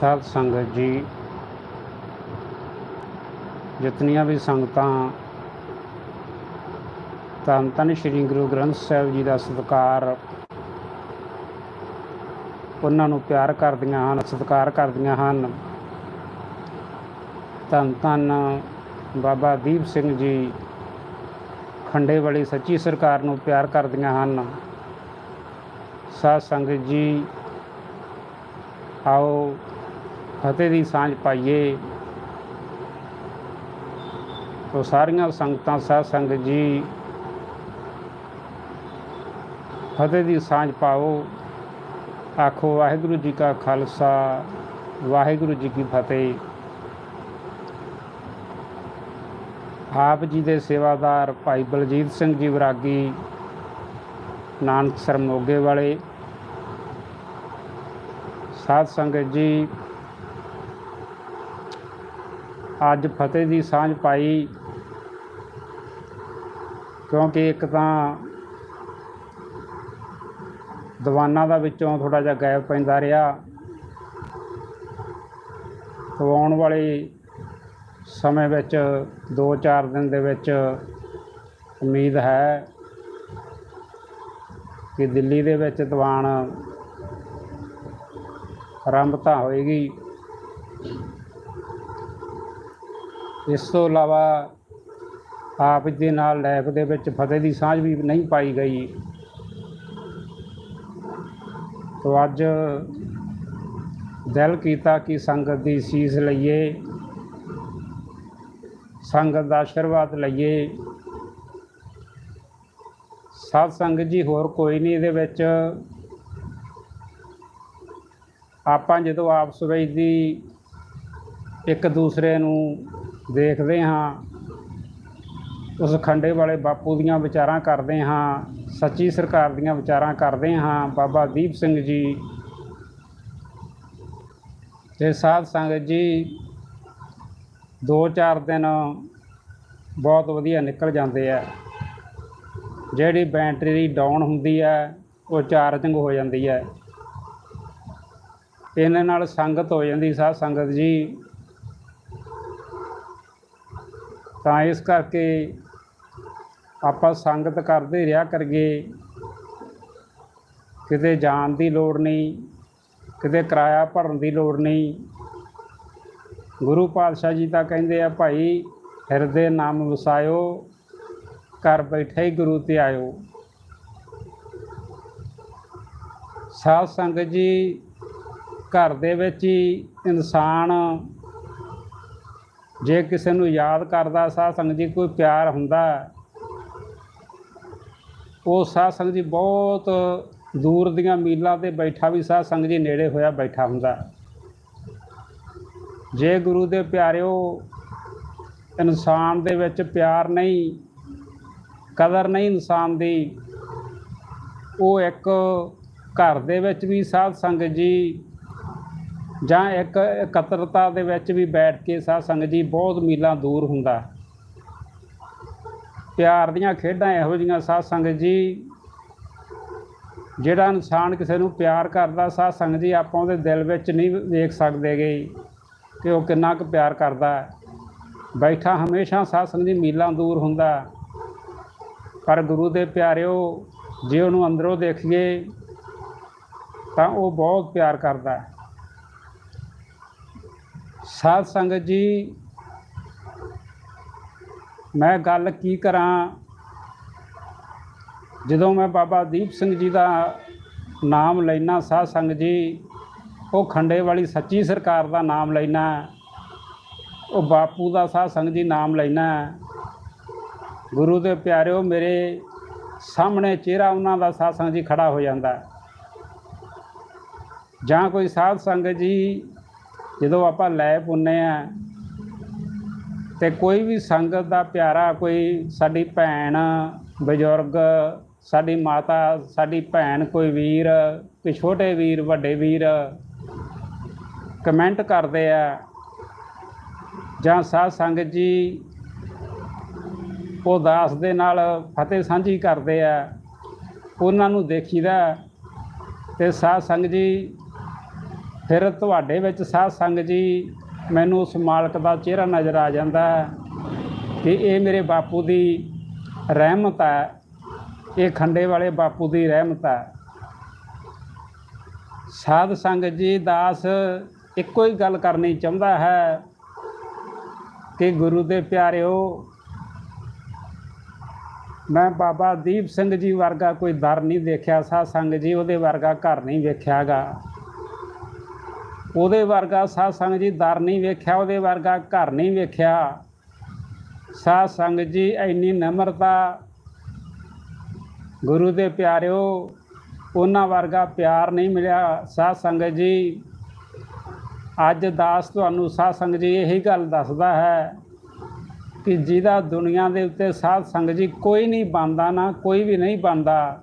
ਸਾਧ ਸੰਗਤ ਜੀ, ਜਿਤਨੀਆਂ ਵੀ ਸੰਗਤਾਂ ਧੰਨ ਧੰਨ ਸ਼੍ਰੀ ਗੁਰੂ ਗ੍ਰੰਥ ਸਾਹਿਬ ਜੀ ਦਾ ਸਤਿਕਾਰ ਉਹਨਾਂ ਨੂੰ ਪਿਆਰ ਕਰਦੀਆਂ ਹਨ, ਸਤਿਕਾਰ ਕਰਦੀਆਂ ਹਨ। ਧੰਨ ਧੰਨ ਬਾਬਾ ਦੀਪ ਸਿੰਘ ਜੀ ਖੰਡੇ ਵਾਲੀ ਸੱਚੀ ਸਰਕਾਰ ਨੂੰ ਪਿਆਰ ਕਰਦੀਆਂ ਹਨ। ਸਾਧ ਸੰਗਤ ਜੀ, ਆਓ ਫਤਿਹ ਦੀ ਸਾਂਝ ਪਾਈਏ। ਉਹ ਸਾਰੀਆਂ ਸੰਗਤਾਂ ਸਾਧ ਸੰਗਤ ਜੀ, ਫਤਿਹ ਦੀ ਸਾਂਝ ਪਾਓ। ਆਖੋ ਵਾਹਿਗੁਰੂ ਜੀ ਕਾ ਖਾਲਸਾ, ਵਾਹਿਗੁਰੂ ਜੀ ਕੀ ਫਤਿਹ। ਆਪ ਜੀ ਦੇ ਸੇਵਾਦਾਰ ਭਾਈ ਬਲਜੀਤ ਸਿੰਘ ਜੀ ਵਿਰਾਗੀ, ਨਾਨਕਸਰ ਮੋਗੇ ਵਾਲੇ। ਸਾਧ ਸੰਗਤ ਜੀ ਅੱਜ ਫਤਿਹ ਦੀ ਸਾਂਝ ਪਾਈ, ਕਿਉਂਕਿ ਇੱਕ ਤਾਂ ਦੀਵਾਨਾਂ ਦਾ ਵਿੱਚੋਂ ਥੋੜਾ ਜਿਹਾ ਗੈਪ ਪੈਂਦਾ ਰਿਹਾ। ਤੋਂ ਆਉਣ ਵਾਲੇ ਸਮੇਂ ਵਿੱਚ 2-4 ਦਿਨ ਦੇ ਵਿੱਚ ਉਮੀਦ ਹੈ ਕਿ ਦਿੱਲੀ ਦੇ ਵਿੱਚ ਦੀਵਾਨ ਆਰੰਭਤਾ ਹੋਏਗੀ। ਇਸ ਤੋਂ ਇਲਾਵਾ ਆਪ ਦੇ ਨਾਲ ਲੈਬ ਦੇ ਵਿੱਚ ਫਤਿਹ ਦੀ ਸਾਂਝ ਵੀ ਨਹੀਂ ਪਾਈ ਗਈ। ਤੋ ਅੱਜ ਦਿਲ ਕੀਤਾ ਕਿ ਸੰਗਤ ਦੀ ਸੀਸ ਲਈਏ, ਸੰਗਤ ਦਾ ਆਸ਼ੀਰਵਾਦ ਲਈਏ। ਸਾਧ ਸੰਗਤ ਜੀ, ਹੋਰ ਕੋਈ ਨਹੀਂ ਇਹਦੇ ਵਿੱਚ। ਆਪਾਂ ਜਦੋਂ ਆਪਸ ਵਿੱਚ ਦੀ ਇੱਕ ਦੂਸਰੇ ਨੂੰ ਦੇਖਦੇ ਹਾਂ। ਉਸ ਖੰਡੇ ਵਾਲੇ ਬਾਪੂ ਦੀਆਂ ਵਿਚਾਰਾਂ ਕਰਦੇ ਹਾਂ। ਸੱਚੀ ਸਰਕਾਰ ਦੀਆਂ ਵਿਚਾਰਾਂ ਕਰਦੇ ਹਾਂ। ਬਾਬਾ ਦੀਪ ਸਿੰਘ ਜੀ ਤੇ ਸਾਧ ਸੰਗਤ ਜੀ ਦੋ ਚਾਰ ਦਿਨ ਬਹੁਤ ਵਧੀਆ ਨਿਕਲ ਜਾਂਦੇ ਆ। ਜਿਹੜੀ ਬੈਟਰੀ ਡਾਊਨ ਹੁੰਦੀ ਹੈ ਉਹ ਚਾਰਜਿੰਗ ਹੋ ਜਾਂਦੀ ਹੈ ਇਹਨਾਂ ਨਾਲ ਸੰਗਤ ਹੋ ਜਾਂਦੀ। ਸਾਧ ਸੰਗਤ ਜੀ ਤਾਂ ਇਸ ਕਰਕੇ ਆਪਾਂ ਸੰਗਤ ਕਰਦੇ ਰਿਹਾ ਕਰੀਏ। ਕਿਤੇ ਜਾਣ ਦੀ ਲੋੜ ਨਹੀਂ, ਕਿਤੇ ਕਿਰਾਇਆ ਭਰਨ ਦੀ ਲੋੜ ਨਹੀਂ। ਗੁਰੂ ਪਾਤਸ਼ਾਹ ਜੀ ਤਾਂ ਕਹਿੰਦੇ ਆ, ਭਾਈ, ਹਿਰਦੇ ਨਾਮ ਵਸਾਇਓ, ਘਰ ਬੈਠੇ ਹੀ ਗੁਰੂ ਤੇ ਆਇਓ। ਸਾਧ ਸੰਗਤ ਜੀ, ਘਰ ਦੇ ਵਿੱਚ ਹੀ ਇਨਸਾਨ ਜੇ ਕਿਸੇ ਨੂੰ ਯਾਦ ਕਰਦਾ ਸਾਧ ਸੰਗਤ ਜੀ, ਕੋਈ ਪਿਆਰ ਹੁੰਦਾ, ਉਹ ਸਾਧ ਸੰਗਤ ਜੀ ਬਹੁਤ ਦੂਰ ਦੀਆਂ ਮੀਲਾਂ ਤੇ ਬੈਠਾ ਵੀ ਸਾਧ ਸੰਗਤ ਜੀ ਨੇੜੇ ਹੋਇਆ ਬੈਠਾ ਹੁੰਦਾ। ਜੇ ਗੁਰੂ ਦੇ ਪਿਆਰਿਓ, ਇਨਸਾਨ ਦੇ ਵਿੱਚ ਪਿਆਰ ਨਹੀਂ, ਕਦਰ ਨਹੀਂ ਇਨਸਾਨ ਦੀ, ਉਹ ਇੱਕ ਘਰ ਦੇ ਵਿੱਚ ਵੀ ਸਾਧ ਸੰਗਤ ਜੀ ਜਾਂ ਇੱਕ ਇਕੱਤਰਤਾ ਦੇ ਵਿੱਚ ਵੀ ਬੈਠ ਕੇ ਸਾਧ ਸੰਗਤ ਜੀ ਬਹੁਤ ਮੀਲਾਂ ਦੂਰ ਹੁੰਦਾ। ਪਿਆਰ ਦੀਆਂ ਖੇਡਾਂ ਇਹੋ ਜਿਹੀਆਂ ਸਾਧ ਸੰਗਤ ਜੀ, ਜਿਹੜਾ ਇਨਸਾਨ ਕਿਸੇ ਨੂੰ ਪਿਆਰ ਕਰਦਾ, ਸਾਧ ਸੰਗਤ ਜੀ ਆਪਾਂ ਉਹਦੇ ਦਿਲ ਵਿੱਚ ਨਹੀਂ ਵੇਖ ਸਕਦੇਗੇ ਕਿ ਉਹ ਕਿੰਨਾ ਕੁ ਪਿਆਰ ਕਰਦਾ। ਬੈਠਾ ਹਮੇਸ਼ਾ ਸਾਧ ਸੰਗਤ ਜੀ ਮੀਲਾਂ ਦੂਰ ਹੁੰਦਾ। ਪਰ ਗੁਰੂ ਦੇ ਪਿਆਰਿਓ, ਜੇ ਉਹਨੂੰ ਅੰਦਰੋਂ ਦੇਖੀਏ ਤਾਂ ਉਹ ਬਹੁਤ ਪਿਆਰ ਕਰਦਾ। ਹੈ ਸਾਧ ਸੰਗਤ ਜੀ, ਮੈਂ ਗੱਲ ਕੀ ਕਰਾਂ? ਜਦੋਂ ਮੈਂ ਬਾਬਾ ਦੀਪ ਸਿੰਘ ਜੀ ਦਾ ਨਾਮ ਲੈਣਾ ਸਾਧ ਸੰਗਤ ਜੀ, ਉਹ ਖੰਡੇ ਵਾਲੀ ਸੱਚੀ ਸਰਕਾਰ ਦਾ ਨਾਮ ਲੈਣਾ ਉਹ ਬਾਪੂ ਦਾ ਸਾਧ ਸੰਗਤ ਜੀ ਨਾਮ ਲੈਣਾ ਗੁਰੂ ਦੇ ਪਿਆਰਿਓ, ਮੇਰੇ ਸਾਹਮਣੇ ਚਿਹਰਾ ਉਹਨਾਂ ਦਾ ਸਾਧ ਸੰਗਤ ਜੀ ਖੜਾ ਹੋ ਜਾਂਦਾ। ਜਾਂ ਕੋਈ ਸਾਧ ਸੰਗਤ ਜੀ ਜਦੋਂ ਆਪਾਂ ਲੈ ਪੁੰਨੇ ਆ ਤੇ ਕੋਈ ਵੀ ਸੰਗਤ ਦਾ ਪਿਆਰਾ, ਕੋਈ ਸਾਡੀ ਭੈਣ, ਬਜ਼ੁਰਗ, ਸਾਡੀ ਮਾਤਾ, ਸਾਡੀ ਭੈਣ, ਕੋਈ ਵੀਰ, ਕੋਈ ਛੋਟੇ ਵੀਰ, ਵੱਡੇ ਵੀਰ ਕਮੈਂਟ ਕਰਦੇ ਆ ਜਾਂ ਸਾਧ ਸੰਗਤ ਜੀ ਉਹ ਦਾਸ ਦੇ ਨਾਲ ਫਤਿਹ ਸਾਂਝੀ ਕਰਦੇ ਆ, ਉਹਨਾਂ ਨੂੰ ਦੇਖੀਦਾ ਤੇ ਸਾਧ ਸੰਗਤ ਜੀ ਫਿਰ ਤੁਹਾਡੇ ਵਿੱਚ ਸਾਧ ਸੰਗਤ ਜੀ ਮੈਨੂੰ ਉਸ ਮਾਲਕ ਦਾ ਚਿਹਰਾ ਨਜ਼ਰ ਆ ਜਾਂਦਾ ਹੈ ਕਿ ਇਹ ਮੇਰੇ ਬਾਪੂ ਦੀ ਰਹਿਮਤ ਹੈ, ਇਹ ਖੰਡੇ ਵਾਲੇ ਬਾਪੂ ਦੀ ਰਹਿਮਤ ਹੈ। ਸਾਧ ਸੰਗਤ ਜੀ ਦਾਸ ਇੱਕੋ ਹੀ ਗੱਲ ਕਰਨੀ ਚਾਹੁੰਦਾ ਹੈ ਕਿ ਗੁਰੂ ਦੇ ਪਿਆਰਿਓ, ਮੈਂ ਬਾਬਾ ਦੀਪ ਸਿੰਘ ਜੀ ਵਰਗਾ ਕੋਈ ਦਰ ਨਹੀਂ ਦੇਖਿਆ ਸਾਧ ਸੰਗਤ ਜੀ ਉਹਦੇ ਵਰਗਾ ਘਰ ਨਹੀਂ ਵੇਖਿਆਗਾ। ਉਹਦੇ ਵਰਗਾ ਸਾਧ ਸੰਗਤ ਜੀ ਦਰ ਨਹੀਂ ਵੇਖਿਆ, ਉਹਦੇ ਵਰਗਾ ਘਰ ਨਹੀਂ ਵੇਖਿਆ। ਸਾਧ ਸੰਗਤ ਜੀ ਇੰਨੀ ਨਮਰਤਾ, ਗੁਰੂ ਦੇ ਪਿਆਰਿਓ, ਉਹਨਾਂ ਵਰਗਾ ਪਿਆਰ ਨਹੀਂ ਮਿਲਿਆ। ਸਾਧ ਸੰਗਤ ਜੀ, ਅੱਜ ਦਾਸ ਤੁਹਾਨੂੰ ਸਾਧ ਸੰਗਤ ਜੀ ਇਹੀ ਗੱਲ ਦੱਸਦਾ ਹੈ ਕਿ ਜਿਹਦਾ ਦੁਨੀਆ ਦੇ ਉੱਤੇ ਸਾਧ ਸੰਗਤ ਜੀ ਕੋਈ ਨਹੀਂ ਬਣਦਾ ਨਾ ਕੋਈ ਵੀ ਨਹੀਂ ਬਣਦਾ,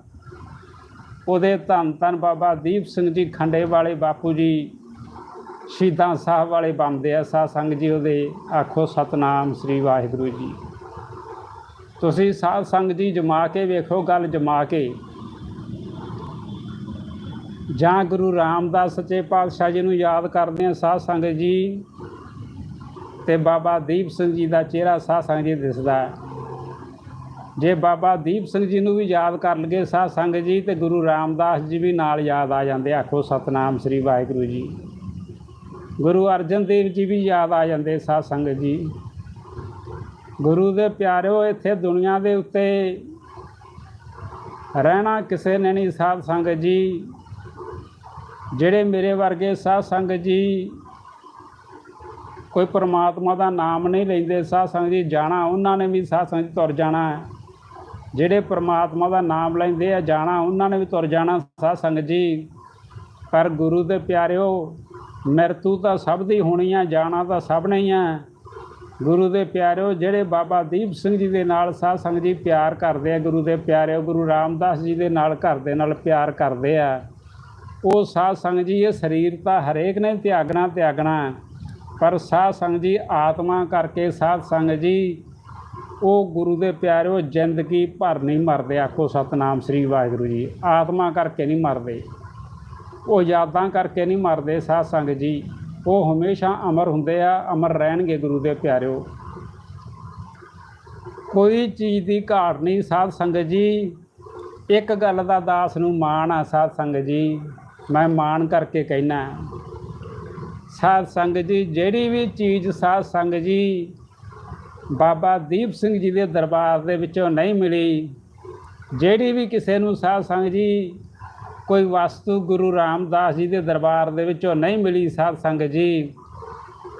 ਉਹਦੇ ਧੰਨ ਧੰਨ ਬਾਬਾ ਦੀਪ ਸਿੰਘ ਜੀ ਖੰਡੇ ਵਾਲੇ ਬਾਪੂ ਜੀ। ਸ਼ਹੀਦਾਂ ਸਾਹਿਬ ਵਾਲੇ ਬਣਦੇ ਆ, ਸਾਧ ਸੰਗਤ ਜੀ ਉਹਦੇ ਆਖੋ ਸਤਨਾਮ ਸ੍ਰੀ ਵਾਹਿਗੁਰੂ ਜੀ। ਤੁਸੀਂ ਸਾਧ ਸੰਗਤ ਜੀ ਜਮਾ ਕੇ ਵੇਖੋ, ਗੱਲ ਜਮਾ ਕੇ। ਜਾਂ ਗੁਰੂ ਰਾਮਦਾਸ ਸੱਚੇ ਪਾਤਸ਼ਾਹ ਜੀ ਨੂੰ ਯਾਦ ਕਰਦੇ ਆ, ਸਾਧ ਸੰਗਤ ਜੀ ਤੇ ਬਾਬਾ ਦੀਪ ਸਿੰਘ ਜੀ ਦਾ ਚਿਹਰਾ ਸਾਧ ਸੰਗਤ ਜੀ ਦਿਸਦਾ ਹੈ। ਜੇ ਬਾਬਾ ਦੀਪ ਸਿੰਘ ਜੀ ਨੂੰ ਵੀ ਯਾਦ ਕਰ ਲਗੇ ਸਾਧ ਸੰਗਤ ਜੀ ਤੇ ਗੁਰੂ ਰਾਮਦਾਸ ਜੀ ਵੀ ਨਾਲ ਯਾਦ ਆ ਜਾਂਦੇ ਆਖੋ ਸਤਨਾਮ ਸ੍ਰੀ ਵਾਹਿਗੁਰੂ ਜੀ। ਗੁਰੂ ਅਰਜਨ ਦੇਵ ਜੀ ਵੀ ਯਾਦ ਆ ਜਾਂਦੇ ਸਾਧ ਸੰਗਤ ਜੀ। ਗੁਰੂ ਦੇ ਪਿਆਰਿਓ, ਇੱਥੇ ਦੁਨੀਆ ਦੇ ਉੱਤੇ ਰਹਿਣਾ ਕਿਸੇ ਨੇ ਨਹੀਂ ਸਾਧ ਸੰਗਤ ਜੀ। ਜਿਹੜੇ ਮੇਰੇ ਵਰਗੇ ਸਾਧ ਸੰਗਤ ਜੀ, ਕੋਈ ਪਰਮਾਤਮਾ ਦਾ ਨਾਮ ਨਹੀਂ ਲੈਂਦੇ ਸਾਧ ਸੰਗਤ ਜੀ, ਜਾਣਾ, ਉਹਨਾਂ ਨੇ ਵੀ ਸਾਧ ਸੰਗਤ ਜੀ ਤੁਰ ਜਾਣਾ ਹੈ। ਜਿਹੜੇ ਪਰਮਾਤਮਾ ਦਾ ਨਾਮ ਲੈਂਦੇ ਆ, ਜਾਣਾ, ਉਹਨਾਂ ਨੇ ਵੀ ਤੁਰ ਜਾਣਾ ਸਾਧ ਸੰਗਤ ਜੀ। ਪਰ ਗੁਰੂ ਦੇ ਪਿਆਰਿਓ ਮਰਤੂ ਤਾਂ ਸਭ ਦੀ ਹੋਣੀ ਆ, ਜਾਣਾ ਤਾਂ ਸਭ ਨੇ ਹੀ ਆ। ਗੁਰੂ ਦੇ ਪਿਆਰਿਓ, ਜਿਹੜੇ ਬਾਬਾ ਦੀਪ ਸਿੰਘ ਜੀ ਦੇ ਨਾਲ ਸਾਧ ਸੰਗਤ ਜੀ ਪਿਆਰ ਕਰਦੇ ਆ, ਗੁਰੂ ਦੇ ਪਿਆਰਿਓ, ਗੁਰੂ ਰਾਮਦਾਸ ਜੀ ਦੇ ਨਾਲ ਘਰ ਦੇ ਨਾਲ ਪਿਆਰ ਕਰਦੇ ਆ। ਉਹ ਸਾਧ ਸੰਗਤ ਜੀ, ਇਹ ਸਰੀਰ ਤਾਂ ਹਰੇਕ ਨੇ ਤਿਆਗਣਾ ਤਿਆਗਣਾ ਪਰ ਸਾਧ ਸੰਗਤ ਜੀ, ਆਤਮਾ ਕਰਕੇ ਸਾਧ ਸੰਗਤ ਜੀ, ਉਹ ਗੁਰੂ ਦੇ ਪਿਆਰਿਓ, ਜ਼ਿੰਦਗੀ ਭਰ ਨਹੀਂ ਮਰਦੇ, ਆਖੋ ਸਤਨਾਮ ਸ੍ਰੀ ਵਾਹਿਗੁਰੂ ਜੀ। ਆਤਮਾ ਕਰਕੇ ਨਹੀਂ ਮਰਦੇ। ਉਹ ਯਾਦਾਂ ਕਰਕੇ ਨਹੀਂ ਮਰਦੇ ਸਾਧ ਸੰਗਤ ਜੀ। ਉਹ ਹਮੇਸ਼ਾ ਅਮਰ ਹੁੰਦੇ ਆ, ਅਮਰ ਰਹਿਣਗੇ ਗੁਰੂ ਦੇ ਪਿਆਰਿਓ। ਕੋਈ ਚੀਜ਼ ਦੀ ਘਾਟ ਨਹੀਂ ਸਾਧ ਸੰਗਤ ਜੀ। ਇੱਕ ਗੱਲ ਦਾ ਦਾਸ ਨੂੰ ਮਾਣ ਆ ਸਾਧ ਸੰਗਤ ਜੀ। ਮੈਂ ਮਾਣ ਕਰਕੇ ਕਹਿਣਾ ਸਾਧ ਸੰਗਤ ਜੀ, ਜਿਹੜੀ ਵੀ ਚੀਜ਼ ਸਾਧ ਸੰਗਤ ਜੀ, ਬਾਬਾ ਦੀਪ ਸਿੰਘ ਜੀ ਦੇ ਦਰਬਾਰ ਦੇ ਵਿੱਚੋਂ ਨਹੀਂ ਮਿਲੀ, ਜਿਹੜੀ ਵੀ ਕਿਸੇ ਨੂੰ ਸਾਧ ਸੰਗਤ ਜੀ ਕੋਈ ਵਸਤੂ ਗੁਰੂ ਰਾਮਦਾਸ ਜੀ ਦੇ ਦਰਬਾਰ ਦੇ ਵਿੱਚੋਂ ਨਹੀਂ ਮਿਲੀ ਸਾਧ ਸੰਗਤ ਜੀ।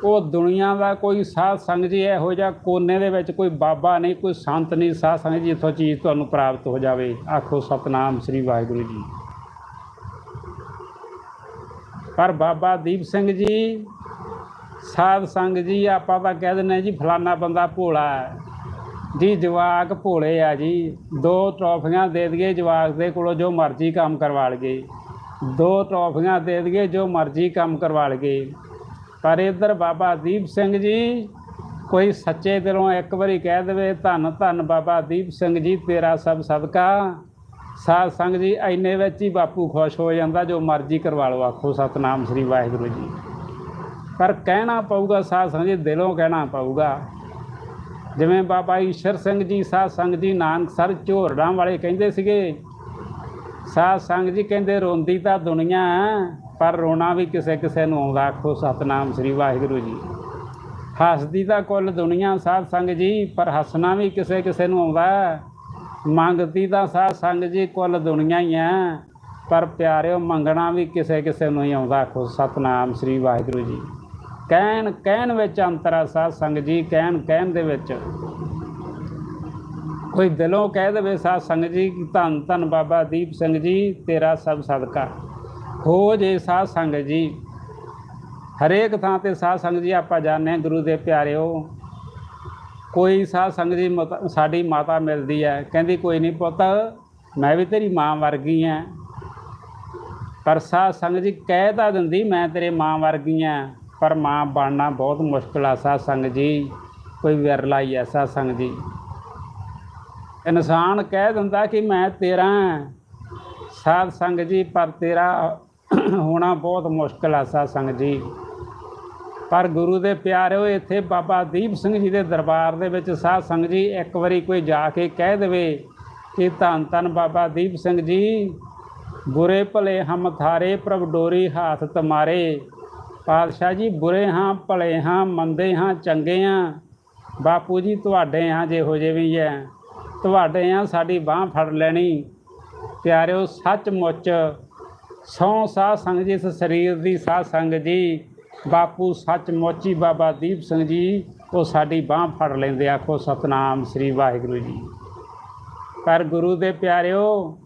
ਉਹ ਦੁਨੀਆ ਦਾ ਕੋਈ ਸਾਧ ਸੰਗਤ ਜੀ ਇਹੋ ਜਿਹਾ ਕੋਨੇ ਦੇ ਵਿੱਚ ਕੋਈ ਬਾਬਾ ਨਹੀਂ, ਕੋਈ ਸੰਤ ਨਹੀਂ। ਸਾਧ ਸੰਗਤ ਜੀ, ਇੱਥੋਂ ਚੀਜ਼ ਤੁਹਾਨੂੰ ਪ੍ਰਾਪਤ ਹੋ ਜਾਵੇ। ਆਖੋ ਸਤਨਾਮ ਸ੍ਰੀ ਵਾਹਿਗੁਰੂ ਜੀ। ਪਰ ਬਾਬਾ ਦੀਪ ਸਿੰਘ ਜੀ, ਸਾਧ ਸੰਗ ਜੀ, ਆਪਾਂ ਤਾਂ ਕਹਿ ਦਿੰਦੇ ਹਾਂ ਜੀ, ਫਲਾਨਾ ਬੰਦਾ ਭੋਲਾ ਹੈ। ਜੀ, ਜਵਾਕ ਭੋਲੇ ਆ ਜੀ। ਦੋ ਟਰੋਫੀਆਂ ਦੇ ਦਈਏ ਜਵਾਕ ਦੇ ਕੋਲੋਂ ਜੋ ਮਰਜ਼ੀ ਕੰਮ ਕਰਵਾ ਲਈਏ। ਦੋ ਟਰੋਫੀਆਂ ਦੇ ਦਈਏ ਜੋ ਮਰਜ਼ੀ ਕੰਮ ਕਰਵਾ ਲਈਏ। ਪਰ ਇੱਧਰ ਬਾਬਾ ਦੀਪ ਸਿੰਘ ਜੀ, ਕੋਈ ਸੱਚੇ ਦਿਲੋਂ ਇੱਕ ਵਾਰੀ ਕਹਿ ਦੇਵੇ, ਧੰਨ ਧੰਨ ਬਾਬਾ ਦੀਪ ਸਿੰਘ ਜੀ, ਤੇਰਾ ਸਭ ਸਦਕਾ। ਸਾਧ ਸੰਗ ਜੀ ਐਨੇ ਵਿੱਚ ਹੀ ਬਾਪੂ ਖੁਸ਼ ਹੋ ਜਾਂਦਾ, ਜੋ ਮਰਜ਼ੀ ਕਰਵਾ ਲਓ, ਆਖੋ ਸਤਨਾਮ ਸ੍ਰੀ ਵਾਹਿਗੁਰੂ ਜੀ। ਪਰ ਕਹਿਣਾ ਪਊਗਾ, ਸਾਧ ਸੰਗ ਜੀ, ਦਿਲੋਂ ਕਹਿਣਾ ਪਊਗਾ। ਜਿਵੇਂ ਬਾਬਾ ਈਸ਼ਰ ਸਿੰਘ ਜੀ ਸਾਧ ਸੰਗ ਜੀ ਨਾਨਕ ਸਰ ਝੋਰੜਾਂ ਵਾਲੇ ਕਹਿੰਦੇ ਸੀਗੇ। ਸਾਧ ਸੰਗ ਜੀ ਕਹਿੰਦੇ ਰੋਂਦੀ ਤਾਂ ਦੁਨੀਆ ਹੈ, ਪਰ ਰੋਣਾ ਵੀ ਕਿਸੇ ਕਿਸੇ ਨੂੰ ਆਉਂਦਾ। ਆਖੋ ਸਤਨਾਮ ਸ੍ਰੀ ਵਾਹਿਗੁਰੂ ਜੀ। ਹੱਸਦੀ ਤਾਂ ਕੁੱਲ ਦੁਨੀਆ ਸਾਧ ਸੰਗ ਜੀ ਪਰ ਹੱਸਣਾ ਵੀ ਕਿਸੇ ਕਿਸੇ ਨੂੰ ਆਉਂਦਾ ਮੰਗਦੀ ਤਾਂ ਸਾਧ ਸੰਗ ਜੀ ਕੁੱਲ ਦੁਨੀਆ ਹੀ ਹੈ ਪਰ ਪਿਆਰਿਓ ਮੰਗਣਾ ਵੀ ਕਿਸੇ ਕਿਸੇ ਨੂੰ ਹੀ ਆਉਂਦਾ। ਆਖੋ ਸਤਨਾਮ ਸ੍ਰੀ ਵਾਹਿਗੁਰੂ ਜੀ। ਕਹਿਣ ਕਹਿਣ ਵਿੱਚ ਅੰਤਰ ਆ ਸਾਧ ਸੰਗ ਜੀ, ਕਹਿਣ ਕਹਿਣ ਦੇ ਵਿੱਚ। ਕੋਈ ਦਿਲੋਂ ਕਹਿ ਦੇਵੇ ਸਾਧ ਸੰਗ ਜੀ ਧੰਨ ਧੰਨ ਬਾਬਾ ਦੀਪ ਸਿੰਘ ਜੀ, ਤੇਰਾ ਸਭ ਸਦਕਾ। ਹੋ ਜੇ ਸਾਧ ਸੰਗ ਜੀ, ਹਰੇਕ ਥਾਂ ਤੇ ਸਾਧ ਸੰਗ ਜੀ ਆਪਾਂ ਜਾਣਦੇ ਹਾਂ, ਗੁਰੂ ਦੇ ਪਿਆਰਿਓ। ਕੋਈ ਸਾਧ ਸੰਗ ਜੀ ਮਤ- ਸਾਡੀ ਮਾਤਾ ਮਿਲਦੀ ਹੈ, ਕਹਿੰਦੀ ਕੋਈ ਨਹੀਂ ਪੁੱਤ, ਮੈਂ ਵੀ ਤੇਰੀ ਮਾਂ ਵਰਗੀ ਹਾਂ। ਪਰ ਸਾਧ ਸੰਗ ਜੀ ਕਹਿ ਤਾਂ ਦਿੰਦੀ, ਮੈਂ ਤੇਰੇ ਮਾਂ ਵਰਗੀ ਹਾਂ। ਪਰ ਮਾਂ ਬਣਨਾ ਬਹੁਤ ਮੁਸ਼ਕਲ ਆ ਸਾਧ ਸੰਗ ਜੀ। ਕੋਈ ਵਿਰਲਾ ਹੀ ਐ ਸਾਧ ਸੰਗ ਜੀ। ਇਨਸਾਨ ਕਹਿ ਦਿੰਦਾ ਕਿ ਮੈਂ ਤੇਰਾ ਹਾਂ। ਸਾਧ ਸੰਗ ਜੀ, ਪਰ ਤੇਰਾ ਹੋਣਾ ਬਹੁਤ ਮੁਸ਼ਕਲ ਆ ਸਾਧ ਸੰਗਤ ਜੀ। ਪਰ ਗੁਰੂ ਦੇ ਪਿਆਰਿਓ, ਇੱਥੇ ਬਾਬਾ ਦੀਪ ਸਿੰਘ ਜੀ ਦੇ ਦਰਬਾਰ ਦੇ ਵਿੱਚ ਸਾਧ ਸੰਗਤ ਜੀ ਇੱਕ ਵਾਰੀ ਕੋਈ ਜਾ ਕੇ ਕਹਿ ਦੇਵੇ ਕਿ ਧੰਨ ਧੰਨ ਬਾਬਾ ਦੀਪ ਸਿੰਘ ਜੀ, ਬੁਰੇ ਭਲੇ ਹਮ ਥਾਰੇ ਪ੍ਰਭ ਡੋਰੀ ਹਾਥ ਤਮਾਰੇ। ਪਾਤਸ਼ਾਹ ਜੀ, ਬੁਰੇ ਹਾਂ, ਭਲੇ ਹਾਂ, ਮੰਦੇ ਹਾਂ, ਚੰਗੇ ਹਾਂ। ਬਾਪੂ ਜੀ, ਤੁਹਾਡੇ ਹਾਂ ਜਿਹੋ ਜਿਹੇ ਵੀ ਹੈ ਤੁਹਾਡੇ ਹਾਂ ਸਾਡੀ ਬਾਹ ਫੜ ਲੈਣੀ। ਪਿਆਰਿਓ, ਸੱਚਮੁੱਚ ਸੌ ਸਾਹ ਸੰਗ ਜੀ, ਇਸ ਸਰੀਰ ਦੀ ਸਾਹ ਸੰਗ ਜੀ। ਬਾਪੂ ਸੱਚਮੁੱਚ ਹੀ ਬਾਬਾ ਦੀਪ ਸਿੰਘ ਜੀ, ਉਹ ਸਾਡੀ ਬਾਹ ਫੜ ਲੈਂਦੇ ਆਖੋ, ਸਤਨਾਮ ਸ੍ਰੀ ਵਾਹਿਗੁਰੂ ਜੀ। ਪਰ ਗੁਰੂ ਦੇ ਪਿਆਰਿਓ,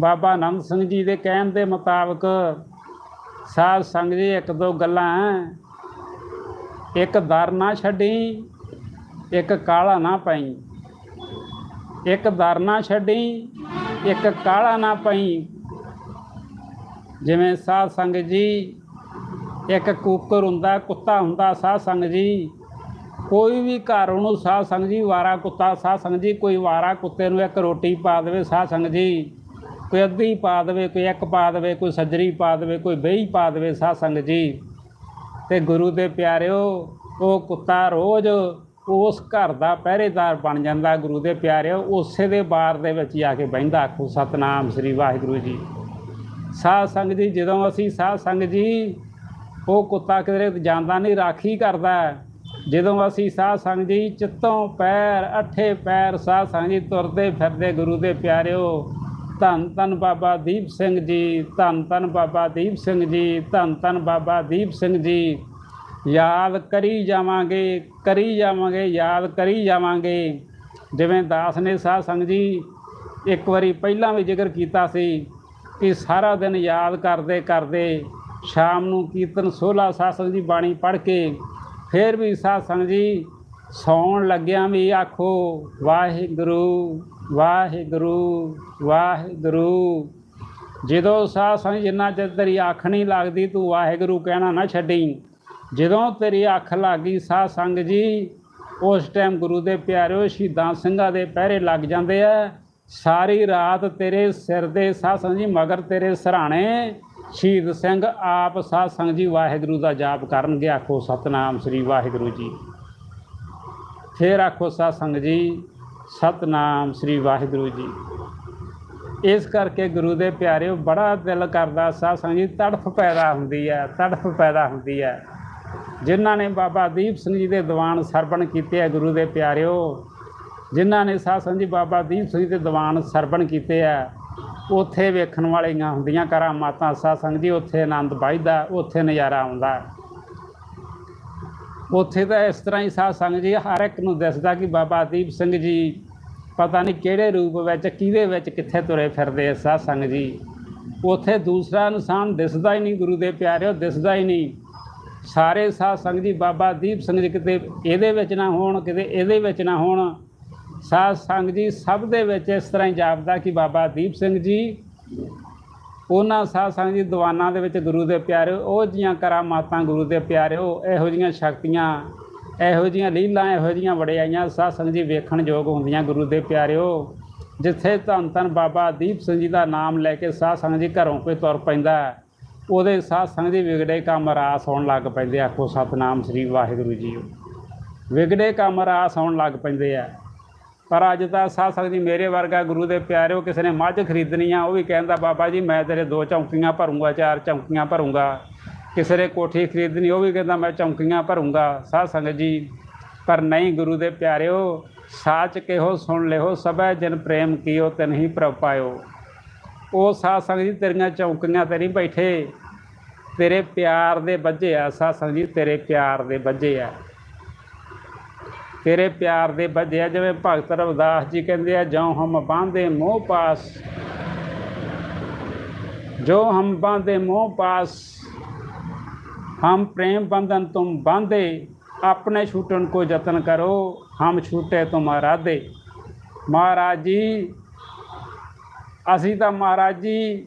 ਬਾਬਾ ਨੰਦ ਸਿੰਘ ਜੀ ਦੇ ਕਹਿਣ ਦੇ ਮੁਤਾਬਕ ਸਾਧ ਸੰਗ ਜੀ, ਇੱਕ ਦੋ ਗੱਲਾਂ ਹੈ। ਇੱਕ ਦਰ ਨਾ ਛੱਡੀ, ਇੱਕ ਕਾਲਾ ਨਾ ਪਈ। ਇੱਕ ਦਰ ਨਾ ਛੱਡੀ, ਇੱਕ ਕਾਲਾ ਨਾ ਪਈ। ਜਿਵੇਂ ਸਾਧ ਸੰਗ ਜੀ, ਇੱਕ ਕੁੱਕਰ ਹੁੰਦਾ, ਕੁੱਤਾ ਹੁੰਦਾ, ਸਾਧ ਸੰਗ ਜੀ। ਕੋਈ ਵੀ ਘਰ ਉਹਨੂੰ ਸਾਧ ਸੰਗ ਜੀ, ਵਾਰਾ ਕੁੱਤਾ, ਸਾਧ ਸੰਗ ਜੀ, ਕੋਈ ਵਾਰਾ ਕੁੱਤੇ ਨੂੰ ਇੱਕ ਰੋਟੀ ਪਾ ਦੇਵੇ, ਸਾਧ ਸੰਗ ਜੀ। ਕੋਈ ਅੱਧੀ ਪਾ ਦੇਵੇ, ਕੋਈ ਇੱਕ ਪਾ ਦੇਵੇ, ਕੋਈ ਸੱਜਰੀ ਪਾ ਦੇਵੇ, ਕੋਈ ਬੇਈ ਪਾ ਦੇਵੇ ਸਾਧ ਸੰਗ ਜੀ। ਤੇ ਗੁਰੂ ਦੇ ਪਿਆਰਿਓ, ਉਹ ਕੁੱਤਾ ਰੋਜ਼ ਉਸ ਘਰ ਦਾ ਪਹਿਰੇਦਾਰ ਬਣ ਜਾਂਦਾ ਗੁਰੂ ਦੇ ਪਿਆਰਿਓ, ਉਸੇ ਦੇ ਬਾਰ ਦੇ ਵਿੱਚ ਜਾ ਕੇ ਬਹਿੰਦਾ ਆਖੋ, ਸਤਨਾਮ ਸ੍ਰੀ ਵਾਹਿਗੁਰੂ ਜੀ। ਸਾਧ ਸੰਗ ਜੀ, ਜਦੋਂ ਅਸੀਂ ਸਾਧ ਸੰਗ ਜੀ, ਉਹ ਕੁੱਤਾ ਕਿਧਰੇ ਜਾਂਦਾ ਨਹੀਂ, ਰਾਖੀ ਕਰਦਾ। ਜਦੋਂ ਅਸੀਂ ਸਾਧ ਸੰਗ ਜੀ, ਚਿੱਤੋਂ ਪੈਰ, ਅੱਠੇ ਪੈਰ ਸਾਧ ਸੰਗ ਜੀ ਤੁਰਦੇ ਫਿਰਦੇ ਗੁਰੂ ਦੇ ਪਿਆਰਿਓ ਧੰਨ ਧੰਨ ਬਾਬਾ ਦੀਪ ਸਿੰਘ ਜੀ, ਧੰਨ ਧੰਨ ਬਾਬਾ ਦੀਪ ਸਿੰਘ ਜੀ, ਧੰਨ ਧੰਨ ਬਾਬਾ ਦੀਪ ਸਿੰਘ ਜੀ। ਯਾਦ ਕਰੀ ਜਾਵਾਂਗੇ ਕਰੀ ਜਾਵਾਂਗੇ, ਯਾਦ ਕਰੀ ਜਾਵਾਂਗੇ। ਜਿਵੇਂ ਦਾਸ ਨੇ ਸਾਧ ਸੰਗ ਜੀ ਇੱਕ ਵਾਰੀ ਪਹਿਲਾਂ ਵੀ ਜ਼ਿਕਰ ਕੀਤਾ ਸੀ ਕਿ ਸਾਰਾ ਦਿਨ ਯਾਦ ਕਰਦੇ ਕਰਦੇ ਸ਼ਾਮ ਨੂੰ ਕੀਰਤਨ ਸੋਲਾ ਸਾਧ ਸੰਗ ਜੀ ਬਾਣੀ ਪੜ੍ਹ ਕੇ ਫਿਰ ਵੀ ਸਾਧ ਸੰਗ ਜੀ ਸੌਣ ਲੱਗਿਆਂ ਵੀ ਆਖੋ, ਵਾਹਿਗੁਰੂ। ਵਾਹਿਗੁਰੂ ਵਾਹਿਗੁਰੂ। ਜਦੋਂ ਸਾਹ ਸੰਗ ਜਿੰਨਾ ਚਿਰ ਤੇਰੀ ਅੱਖ ਨਹੀਂ ਲੱਗਦੀ, ਤੂੰ ਵਾਹਿਗੁਰੂ ਕਹਿਣਾ ਨਾ ਛੱਡੀ। ਜਦੋਂ ਤੇਰੀ ਅੱਖ ਲੱਗੀ ਸਾਧ ਸੰਗ ਜੀ, ਉਸ ਟਾਈਮ ਗੁਰੂ ਦੇ ਪਿਆਰਿਓ ਸ਼ਹੀਦਾਂ ਸਿੰਘਾਂ ਦੇ ਪਹਿਰੇ ਲੱਗ ਜਾਂਦੇ ਆ। ਸਾਰੀ ਰਾਤ ਤੇਰੇ ਸਿਰ ਦੇ ਸਾਹ ਸੰਗ ਜੀ, ਮਗਰ ਤੇਰੇ ਸਰਾਣੇ ਸ਼ਹੀਦ ਸਿੰਘ ਆਪ ਸਾਧ ਸੰਗ ਜੀ ਵਾਹਿਗੁਰੂ ਦਾ ਜਾਪ ਕਰਨਗੇ। ਆਖੋ ਸਤਨਾਮ ਸ੍ਰੀ ਵਾਹਿਗੁਰੂ ਜੀ। ਫੇਰ ਆਖੋ ਸਾਧ ਸੰਗ ਜੀ ਸਤਨਾਮ ਸ੍ਰੀ ਵਾਹਿਗੁਰੂ ਜੀ। ਇਸ ਕਰਕੇ ਗੁਰੂ ਦੇ ਪਿਆਰਿਓ, ਬੜਾ ਦਿਲ ਕਰਦਾ ਸਾਧ ਸੰਗ ਜੀ, ਤੜਫ ਪੈਦਾ ਹੁੰਦੀ ਹੈ, ਤੜਫ ਪੈਦਾ ਹੁੰਦੀ ਹੈ। ਜਿਨ੍ਹਾਂ ਨੇ ਬਾਬਾ ਦੀਪ ਸਿੰਘ ਜੀ ਦੇ ਦੀਵਾਨ ਸਰਵਣ ਕੀਤੇ ਆ ਗੁਰੂ ਦੇ ਪਿਆਰਿਓ, ਜਿਨ੍ਹਾਂ ਨੇ ਸਾਧ ਸੰਗ ਜੀ ਬਾਬਾ ਦੀਪ ਸਿੰਘ ਜੀ ਦੇ ਦੀਵਾਨ ਸਰਵਣ ਕੀਤੇ ਆ ਉੱਥੇ ਵੇਖਣ ਵਾਲੀਆਂ ਹੁੰਦੀਆਂ ਕਰਾਮਾਤਾਂ ਸਾਧ ਸੰਗ ਜੀ ਉੱਥੇ ਆਨੰਦ ਵੱਜਦਾ ਉੱਥੇ ਨਜ਼ਾਰਾ ਆਉਂਦਾ। ਉੱਥੇ ਤਾਂ ਇਸ ਤਰ੍ਹਾਂ ਹੀ ਸਾਧ ਸੰਗ ਜੀ ਹਰ ਇੱਕ ਨੂੰ ਦਿਸਦਾ ਕਿ ਬਾਬਾ ਦੀਪ ਸਿੰਘ ਜੀ ਪਤਾ ਨਹੀਂ ਕਿਹੜੇ ਰੂਪ ਵਿੱਚ ਕਿਹਦੇ ਵਿੱਚ ਕਿੱਥੇ ਤੁਰੇ ਫਿਰਦੇ ਆ ਸਾਧ ਸੰਗ ਜੀ। ਉੱਥੇ ਦੂਸਰਾ ਇਨਸਾਨ ਦਿਸਦਾ ਹੀ ਨਹੀਂ ਗੁਰੂ ਦੇ ਪਿਆਰਿਓ, ਦਿਸਦਾ ਹੀ ਨਹੀਂ। ਸਾਰੇ ਸਾਧ ਸੰਗ ਜੀ ਬਾਬਾ ਦੀਪ ਸਿੰਘ ਜੀ ਕਿਤੇ ਇਹਦੇ ਵਿੱਚ ਨਾ ਹੋਣ, ਕਿਤੇ ਇਹਦੇ ਵਿੱਚ ਨਾ ਹੋਣ। ਸਾਧ ਸੰਗ ਜੀ ਸਭ ਦੇ ਵਿੱਚ ਇਸ ਤਰ੍ਹਾਂ ਹੀ ਜਾਪਦਾ ਕਿ ਬਾਬਾ ਦੀਪ ਸਿੰਘ ਜੀ ਉਹਨਾਂ ਸਾਧ ਸੰਗ ਜੀ ਦੀਵਾਨਾਂ ਦੇ ਵਿੱਚ ਗੁਰੂ ਦੇ ਪਿਆਰੇ, ਉਹ ਜੀਆਂ ਕਰਾਮਾਤਾਂ ਗੁਰੂ ਦੇ ਪਿਆਰਿਓ ਇਹੋ ਜੀਆਂ ਸ਼ਕਤੀਆਂ, ਇਹੋ ਜੀਆਂ ਲੀਲਾਂ, ਇਹੋ ਜੀਆਂ ਵਡਿਆਈਆਂ ਸਾਧ ਸੰਗ ਜੀ ਵੇਖਣ ਯੋਗ ਹੁੰਦੀਆਂ ਗੁਰੂ ਦੇ ਪਿਆਰਿਓ ਜਿੱਥੇ ਧੰਨ ਧੰਨ ਬਾਬਾ ਦੀਪ ਸਿੰਘ ਜੀ ਦਾ ਨਾਮ ਲੈ ਕੇ ਸਾਧ ਸੰਗ ਜੀ ਘਰੋਂ ਕੋਈ ਤੁਰ ਪੈਂਦਾ, ਉਹਦੇ ਸਾਧ ਸੰਗ ਜੀ ਵਿਗੜੇ ਕੰਮ ਰਾਸ ਹੋਣ ਲੱਗ ਪੈਂਦੇ ਆਖੋ ਸਤਨਾਮ ਸ੍ਰੀ ਵਾਹਿਗੁਰੂ ਜੀ। ਵਿਗੜੇ ਕੰਮ ਰਾਸ ਹੋਣ ਲੱਗ ਪੈਂਦੇ ਆ। ਪਰ ਅੱਜ ਤਾਂ ਸਾਧ ਸੰਗਤ ਜੀ ਮੇਰੇ ਵਰਗਾ ਗੁਰੂ ਦੇ ਪਿਆਰਿਓ ਕਿਸੇ ਨੇ ਮੱਝ ਖਰੀਦਣੀ ਆ, ਉਹ ਵੀ ਕਹਿੰਦਾ, ਬਾਬਾ ਜੀ, ਮੈਂ ਤੇਰੇ ਦੋ ਚੌਂਕੀਆਂ ਭਰੂੰਗਾ, ਚਾਰ ਚੌਂਕੀਆਂ ਭਰੂੰਗਾ। ਕਿਸੇ ਨੇ ਕੋਠੀ ਖਰੀਦਣੀ, ਉਹ ਵੀ ਕਹਿੰਦਾ, ਮੈਂ ਚੌਂਕੀਆਂ ਭਰੂੰਗਾ। ਸਾਧ ਸੰਗਤ ਜੀ, ਪਰ ਨਹੀਂ ਗੁਰੂ ਦੇ ਪਿਆਰਿਓ, ਸਾਚ ਕਿਹੋ ਸੁਣ ਲਿਓ ਸਭੈ ਜਨ ਪ੍ਰੇਮ ਕੀਓ ਤਨਹੀ ਪ੍ਰਭ ਪਾਇਓ। ਉਹ ਸਾਧ ਸੰਗਤ ਜੀ, ਤੇਰੀਆਂ ਚੌਂਕੀਆਂ ਤੇ ਨਹੀਂ ਬੈਠੇ। ਤੇਰੇ ਪਿਆਰ ਦੇ ਵੱਜੇ ਆ, ਸਾਧ ਸੰਗਤ ਜੀ, ਤੇਰੇ ਪਿਆਰ ਦੇ ਵੱਜੇ ਆ। ਤੇਰੇ ਪਿਆਰ ਦੇ ਵਧਿਆ ਜਿਵੇਂ ਭਗਤ ਰਵਿਦਾਸ ਜੀ ਕਹਿੰਦੇ ਆ ਜਿਉਂ ਹਮ ਬਾਂਦੇ ਮੋਹ ਪਾਸ, ਜੋ ਹਮ ਬਾਂਦੇ ਮੋਹ ਪਾਸ, ਹਮ ਪ੍ਰੇਮ ਬੰਧਨ ਤੁਮ ਬਾਂਦੇ ਆਪਣੇ ਛੂਟਣ ਕੋ ਯਤਨ ਕਰੋ, ਹਮ ਛੂਟੇ ਤੁਮਾਰਾ ਦੇ ਮਹਾਰਾਜ ਜੀ, ਅਸੀਂ ਤਾਂ ਮਹਾਰਾਜ ਜੀ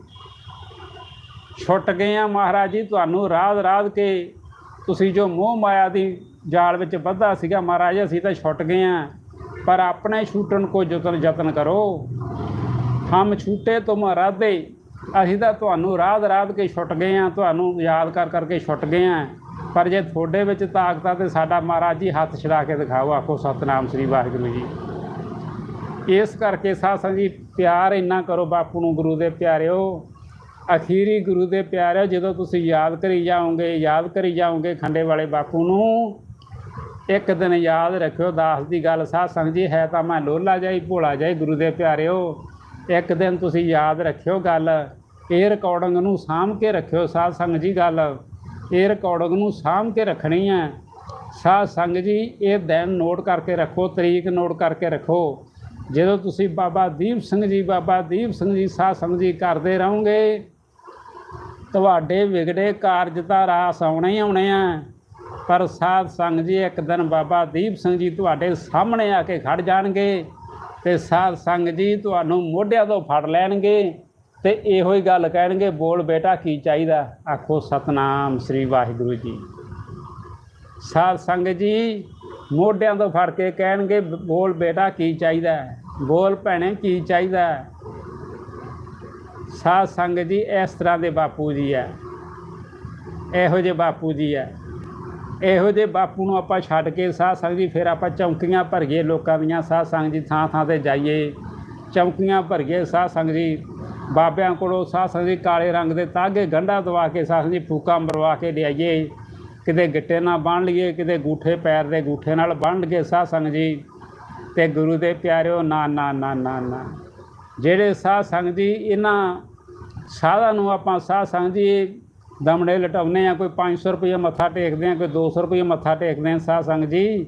ਛੁੱਟ ਗਏ ਆ, ਮਹਾਰਾਜ ਜੀ, ਤੁਹਾਨੂੰ ਰਾਧ ਰਾਧ ਕੇ ਤੁਸੀਂ ਜੋ ਮੋਹ ਮਾਇਆ ਦੀ ਜਾਲ ਵਿੱਚ ਬੱਧਾ ਸੀਗਾ ਮਹਾਰਾਜ, ਅਸੀਂ ਤਾਂ ਛੁੱਟ ਗਏ ਆ ਪਰ ਆਪਣੇ ਛੂਟਣ ਕੋ ਜਤਨ ਯਤਨ ਕਰੋ। ਹਮ ਛੂਟੇ ਤੁਮ ਆਰਾਧੇ ਅਸੀਂ ਤਾਂ ਤੁਹਾਨੂੰ ਰਾਧ ਰਾਧ ਕੇ ਛੁੱਟ ਗਏ ਆ ਤੁਹਾਨੂੰ ਯਾਦ ਕਰ ਕਰਕੇ ਛੁੱਟ ਗਏ ਆ ਪਰ ਜੇ ਤੁਹਾਡੇ ਵਿੱਚ ਤਾਕਤ ਆ ਤੇ ਸਾਡਾ ਮਹਾਰਾਜ ਜੀ ਹੱਥ ਛੜਾ ਕੇ ਦਿਖਾਓ, ਆਖੋ ਸਤਨਾਮ ਸ੍ਰੀ ਵਾਹਿਗੁਰੂ ਜੀ। ਇਸ ਕਰਕੇ ਸਾਧ ਸੰਗਤ ਜੀ, ਪਿਆਰ ਇੰਨਾ ਕਰੋ ਬਾਪੂ ਨੂੰ, ਗੁਰੂ ਦੇ ਪਿਆਰਿਓ। ਅਖੀਰੀ ਗੁਰੂ ਦੇ ਪਿਆਰਿਓ, ਜਦੋਂ ਤੁਸੀਂ ਯਾਦ ਕਰੀ ਜਾਓਗੇ, ਯਾਦ ਕਰੀ ਜਾਓਗੇ ਖੰਡੇ ਵਾਲੇ ਬਾਪੂ ਨੂੰ, ਇੱਕ ਦਿਨ ਯਾਦ ਰੱਖਿਓ, ਦਾਸ ਦੀ ਗੱਲ ਸਾਧ ਸੰਗਤ ਜੀ, ਹੈ ਤਾਂ ਮੈਂ ਲੋਲਾ ਜਾਈ, ਭੋਲਾ ਜਾਈ, ਗੁਰੂ ਦੇ ਪਿਆਰਿਓ। ਇੱਕ ਦਿਨ ਤੁਸੀਂ ਯਾਦ ਰੱਖਿਓ ਗੱਲ, ਇਹ ਰਿਕਾਰਡਿੰਗ ਨੂੰ ਸਾਂਭ ਕੇ ਰੱਖਿਓ ਸਾਧ ਸੰਗਤ ਜੀ ਗੱਲ। ਇਹ ਰਿਕਾਰਡਿੰਗ ਨੂੰ ਸਾਂਭ ਕੇ ਰੱਖਣੀ ਹੈ। ਸਾਧ ਸੰਗਤ ਜੀ, ਇਹ ਦਿਨ ਨੋਟ ਕਰਕੇ ਰੱਖੋ, ਤਰੀਕ ਨੋਟ ਕਰਕੇ ਰੱਖੋ। ਜਦੋਂ ਤੁਸੀਂ ਬਾਬਾ ਦੀਪ ਸਿੰਘ ਜੀ, ਬਾਬਾ ਦੀਪ ਸਿੰਘ ਜੀ ਸਾਧ ਸੰਗਤ ਜੀ ਕਰਦੇ ਰਹੋਗੇ ਤੁਹਾਡੇ ਵਿਗੜੇ ਕਾਰਜ ਤਾਂ ਰਾਸ ਆਉਣੇ ਹੀ ਆਉਣੇ ਆ। ਪਰ ਸਾਧ ਸੰਗ ਜੀ, ਇੱਕ ਦਿਨ ਬਾਬਾ ਦੀਪ ਸਿੰਘ ਜੀ ਤੁਹਾਡੇ ਸਾਹਮਣੇ ਆ ਕੇ ਖੜ ਜਾਣਗੇ ਤੇ ਸਾਧ ਸੰਗ ਜੀ ਤੁਹਾਨੂੰ ਮੋਢਿਆਂ ਤੋਂ ਫੜ ਲੈਣਗੇ ਤੇ ਇਹੋ ਹੀ ਗੱਲ ਕਹਿਣਗੇ, ਬੋਲ ਬੇਟਾ ਕੀ ਚਾਹੀਦਾ? ਆਖੋ, ਸਤਨਾਮ ਸ੍ਰੀ ਵਾਹਿਗੁਰੂ ਜੀ। ਸਾਧ ਸੰਗ ਜੀ ਮੋਢਿਆਂ ਤੋਂ ਫੜ ਕੇ ਕਹਿਣਗੇ, ਬੋਲ ਬੇਟਾ ਕੀ ਚਾਹੀਦਾ? ਬੋਲ ਭੈਣੇ, ਕੀ ਚਾਹੀਦਾ? ਸਾਧ ਸੰਗ ਜੀ ਇਸ ਤਰ੍ਹਾਂ ਦੇ ਬਾਪੂ ਜੀ ਹੈ। ਇਹੋ ਜਿਹੇ ਬਾਪੂ ਜੀ ਹੈ। ਇਹੋ ਜਿਹੇ ਬਾਪੂ ਨੂੰ ਆਪਾਂ ਛੱਡ ਕੇ ਸਾਧ ਸੰਗ ਜੀ ਫਿਰ ਆਪਾਂ ਚੌਂਕੀਆਂ ਭਰੀਏ ਲੋਕਾਂ ਦੀਆਂ। ਸਾਧ ਸੰਗ ਜੀ ਥਾਂ ਥਾਂ ਤੇ ਜਾਈਏ। ਚੌਂਕੀਆਂ ਭਰੀਏ ਸਾਧ ਸੰਗ ਜੀ। ਬਾਬਿਆਂ ਕੋਲੋਂ ਸਾਧ ਸੰਗ ਜੀ ਕਾਲੇ ਰੰਗ ਦੇ ਤਾਗੇ ਗੰਢਾ ਦਵਾ ਕੇ ਸਾਧ ਸੰਗ ਜੀ ਫੂਕਾਂ ਮਰਵਾ ਕੇ ਲਿਆਈਏ। ਕਿਤੇ ਗਿੱਟੇ ਨਾਲ ਬੰਨ ਲਈਏ, ਕਿਤੇ ਗੂਠੇ ਪੈਰ ਦੇ ਗੂਠੇ ਨਾਲ ਬੰਨ ਕੇ ਸਾਧ ਸੰਗ ਜੀ। ਤੇ ਗੁਰੂ ਦੇ ਪਿਆਰਿਓ ਨਾ ਨਾ ਨਾ ਨਾ ਨਾ। ਜਿਹੜੇ ਸਾਧ ਸੰਗ ਜੀ, ਇਹਨਾਂ ਸਾਧਾਂ ਨੂੰ ਆਪਾਂ ਸਾਧ ਸੰਗ ਜੀ ਦਮੜੇ ਲਟਾਉਂਦੇ ਆ ਕੋਈ 500 ਰੁਪਏ ਮੱਥਾ ਟੇਕਦੇ ਆ ਕੋਈ 200 ਰੁਪਏ ਮੱਥਾ ਟੇਕਦੇ ਆ ਸਾਧ ਸੰਗ ਜੀ।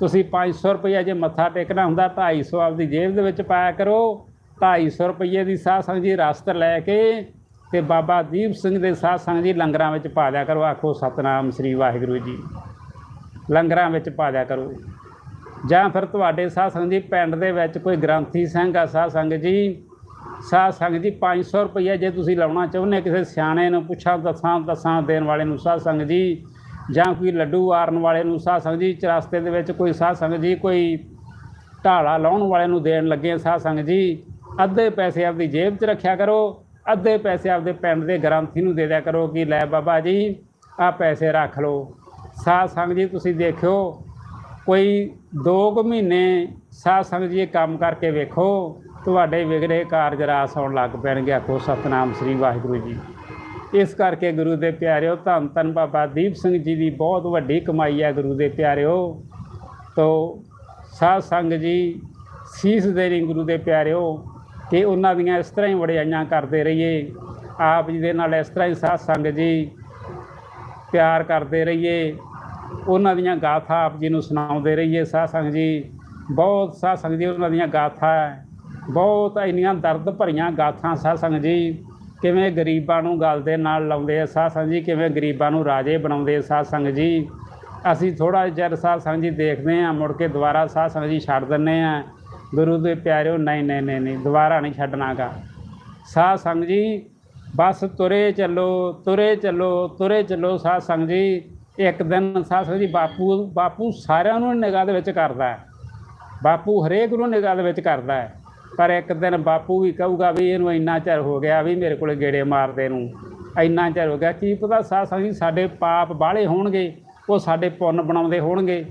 ਤੁਸੀਂ 500 ਰੁਪਏ ਜੇ ਮੱਥਾ ਟੇਕਣਾ ਹੁੰਦਾ 250 ਆਪਦੀ ਜੇਬ ਦੇ ਵਿੱਚ ਪਾਇਆ ਕਰੋ। 250 ਰੁਪਏ ਦੀ ਸਾਧ ਸੰਗ ਜੀ ਰਸਤ ਲੈ ਕੇ ਤੇ ਬਾਬਾ ਦੀਪ ਸਿੰਘ ਦੇ ਸਾਧ ਸੰਗ ਜੀ ਲੰਗਰਾਂ ਵਿੱਚ ਪਾ ਦਿਆ ਕਰੋ। ਆਖੋ, ਸਤਨਾਮ ਸ੍ਰੀ ਵਾਹਿਗੁਰੂ ਜੀ। ਲੰਗਰਾਂ ਵਿੱਚ ਪਾ ਦਿਆ ਕਰੋ। ਜਾਂ ਫਿਰ ਤੁਹਾਡੇ ਸਾਧ ਸੰਗਤ ਜੀ ਪਿੰਡ ਦੇ ਵਿੱਚ ਕੋਈ ਗ੍ਰੰਥੀ ਸਿੰਘ ਆ, ਸਾਧ ਸੰਗਤ ਜੀ, ਸਾਧ ਸੰਗਤ ਜੀ 500 ਰੁਪਈਆ ਜੇ ਤੁਸੀਂ ਲਾਉਣਾ ਚਾਹੁੰਦੇ ਕਿਸੇ ਸਿਆਣੇ ਨੂੰ ਪੁੱਛਾਂ, ਦੱਸਾਂ ਦੱਸਾਂ ਦੇਣ ਵਾਲੇ ਨੂੰ ਸਾਧ ਸੰਗਤ ਜੀ, ਜਾਂ ਕੋਈ ਲੱਡੂ ਆਰਨ ਵਾਲੇ ਨੂੰ ਸਾਧ ਸੰਗਤ ਜੀ, ਚਰਸਤੇ ਦੇ ਵਿੱਚ ਕੋਈ ਸਾਧ ਸੰਗਤ ਜੀ, ਕੋਈ ਢਾਲਾ ਲਾਉਣ ਵਾਲੇ ਨੂੰ ਦੇਣ ਲੱਗੇ ਸਾਧ ਸੰਗਤ ਜੀ, ਅੱਧੇ ਪੈਸੇ ਆਪਦੀ ਜੇਬ 'ਚ ਰੱਖਿਆ ਕਰੋ, ਅੱਧੇ ਪੈਸੇ ਆਪਦੇ ਪਿੰਡ ਦੇ ਗ੍ਰੰਥੀ ਨੂੰ ਦੇ ਦਿਆ ਕਰੋ ਕਿ ਲੈ ਬਾਬਾ ਜੀ ਆ ਪੈਸੇ ਰੱਖ ਲਓ। ਸਾਧ ਸੰਗਤ ਜੀ ਤੁਸੀਂ ਦੇਖਿਓ, ਕੋਈ ਦੋ ਕੁ ਮਹੀਨੇ ਸਾਧ ਸੰਗਤ ਜੀ ਕੰਮ ਕਰਕੇ ਵੇਖੋ, ਤੁਹਾਡੇ ਵਿਗੜੇ ਕਾਰਜ ਰਾਸ ਆਉਣ ਲੱਗ ਪੈਣਗੇ। ਆਖੋ, ਸਤਨਾਮ ਸ੍ਰੀ ਵਾਹਿਗੁਰੂ ਜੀ। ਇਸ ਕਰਕੇ ਗੁਰੂ ਦੇ ਪਿਆਰਿਓ, ਧੰਨ ਧੰਨ ਬਾਬਾ ਦੀਪ ਸਿੰਘ ਜੀ ਦੀ ਬਹੁਤ ਵੱਡੀ ਕਮਾਈ ਹੈ ਗੁਰੂ ਦੇ ਪਿਆਰਿਓ। ਤੋਂ ਸਾਧ ਸੰਗਤ ਜੀ, ਸੀਸ ਦੇਣੀ ਗੁਰੂ ਦੇ ਪਿਆਰਿਓ, ਕਿ ਉਹਨਾਂ ਦੀਆਂ ਇਸ ਤਰ੍ਹਾਂ ਹੀ ਵਡਿਆਈਆਂ ਕਰਦੇ ਰਹੀਏ। ਆਪ ਜੀ ਦੇ ਨਾਲ ਇਸ ਤਰ੍ਹਾਂ ਹੀ ਸਾਧ ਸੰਗਤ ਜੀ ਪਿਆਰ ਕਰਦੇ ਰਹੀਏ। ਉਹਨਾਂ ਦੀਆਂ ਗਾਥਾ ਆਪ ਜੀ ਨੂੰ ਸੁਣਾਉਂਦੇ ਰਹੀਏ। ਸਾਧ ਸੰਗਤ ਜੀ, ਬਹੁਤ ਸਾਧ ਸੰਗਤ ਜੀ, ਉਹਨਾਂ ਦੀਆਂ ਗਾਥਾ ਬਹੁਤ ਇੰਨੀਆਂ ਦਰਦ ਭਰੀਆਂ ਗਾਥਾ ਸਾਧ ਸੰਗਤ ਜੀ। ਕਿਵੇਂ ਗਰੀਬਾਂ ਨੂੰ ਗੱਲ ਦੇ ਨਾਲ ਲਾਉਂਦੇ ਆ ਸਾਧ ਸੰਗਤ ਜੀ, ਕਿਵੇਂ ਗਰੀਬਾਂ ਨੂੰ ਰਾਜੇ ਬਣਾਉਂਦੇ ਆ ਸਾਧ ਸੰਗਤ ਜੀ। ਅਸੀਂ ਥੋੜਾ ਜਿਹਾ ਸਾਧ ਸੰਗਤ ਜੀ ਦੇਖਦੇ ਆ ਮੁੜ ਕੇ ਦੁਬਾਰਾ ਸਾਧ ਸੰਗਤ ਜੀ ਛੱਡ ਦਿੰਨੇ ਆ ਗੁਰੂ ਦੇ ਪਿਆਰਿਓ, ਨਹੀਂ ਨਹੀਂ ਨਹੀਂ ਨਹੀਂ, ਦੁਬਾਰਾ ਨਹੀਂ ਛੱਡਣਾਗਾ। ਸਾਧ ਸੰਗਤ ਜੀ, ਬਸ ਤੁਰੇ ਚੱਲੋ ਤੁਰੇ ਚੱਲੋ ਤੁਰੇ ਚੱਲੋ ਸਾਧ ਸੰਗਤ ਜੀ। ਇੱਕ ਦਿਨ ਸਾਧ ਜੀ ਬਾਪੂ ਬਾਪੂ ਸਾਰਿਆਂ ਨੂੰ ਨਿਗਾਹ ਦੇ ਵਿੱਚ ਕਰਦਾ ਹੈ। ਬਾਪੂ ਹਰੇਕ ਨੂੰ ਨਿਗਾਹ ਦੇ ਵਿੱਚ ਕਰਦਾ ਹੈ। ਪਰ ਇੱਕ ਦਿਨ ਬਾਪੂ ਵੀ ਕਹੂਗਾ ਵੀ ਇਹਨੂੰ ਇੰਨਾ ਚਿਰ ਹੋ ਗਿਆ ਵੀ ਮੇਰੇ ਕੋਲ ਗੇੜੇ ਮਾਰਦੇ ਨੂੰ। ਇੰਨਾ ਚਿਰ ਹੋ ਗਿਆ। ਕੀ ਪਤਾ ਸਾਧ ਜੀ ਸਾਡੇ ਪਾਪ ਬਾਹਲੇ ਹੋਣਗੇ, ਉਹ ਸਾਡੇ ਪੁੰਨ ਬਣਾਉਂਦੇ ਹੋਣਗੇ।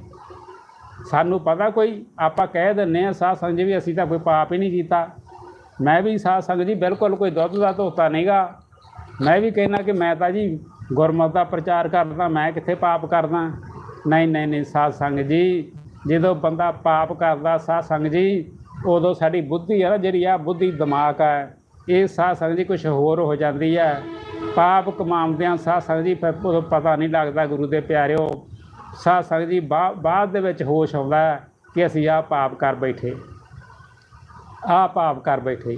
ਸਾਨੂੰ ਪਤਾ ਕੋਈ, ਆਪਾਂ ਕਹਿ ਦਿੰਨੇ ਆ ਸਾਧ ਸੰਗਤ ਜੀ ਵੀ ਅਸੀਂ ਤਾਂ ਕੋਈ ਪਾਪ ਹੀ ਨਹੀਂ ਕੀਤਾ। ਮੈਂ ਵੀ ਸਾਧ ਸੰਗ ਜੀ ਬਿਲਕੁਲ ਕੋਈ ਦੁੱਧ ਦਾ ਧੋਤਾ ਨਹੀਂਗਾ ਮੈਂ ਵੀ ਕਹਿਣਾ ਕਿ ਮੈਂ ਤਾਂ ਜੀ ਗੁਰਮਤ ਦਾ ਪ੍ਰਚਾਰ ਕਰਦਾ, ਮੈਂ ਕਿੱਥੇ ਪਾਪ ਕਰਦਾ? ਨਹੀਂ ਨਹੀਂ ਨਹੀਂ, ਸਾਧ ਸੰਗਤ ਜੀ, ਜਦੋਂ ਬੰਦਾ ਪਾਪ ਕਰਦਾ, ਸਾਧ ਸੰਗਤ ਜੀ, ਉਦੋਂ ਸਾਡੀ ਬੁੱਧੀ ਆ ਨਾ ਜਿਹੜੀ ਆ, ਬੁੱਧੀ ਦਿਮਾਗ ਆ। ਇਹ ਸਾਧ ਸੰਗਤ ਜੀ ਕੁਝ ਹੋਰ ਹੋ ਜਾਂਦੀ ਹੈ ਪਾਪ ਕਮਾਉਂਦਿਆਂ ਸਾਧ ਸੰਗਤ ਜੀ ਫਿਰ ਉਦੋਂ ਪਤਾ ਨਹੀਂ ਲੱਗਦਾ, ਗੁਰੂ ਦੇ ਪਿਆਰਿਓ। ਸਾਧ ਸੰਗਤ ਜੀ ਬਾ- ਬਾਅਦ ਦੇ ਵਿੱਚ ਹੋਸ਼ ਆਉਂਦਾ ਕਿ ਅਸੀਂ ਆਹ ਪਾਪ ਕਰ ਬੈਠੇ। ਆਹ ਪਾਪ ਕਰ ਬੈਠੇ।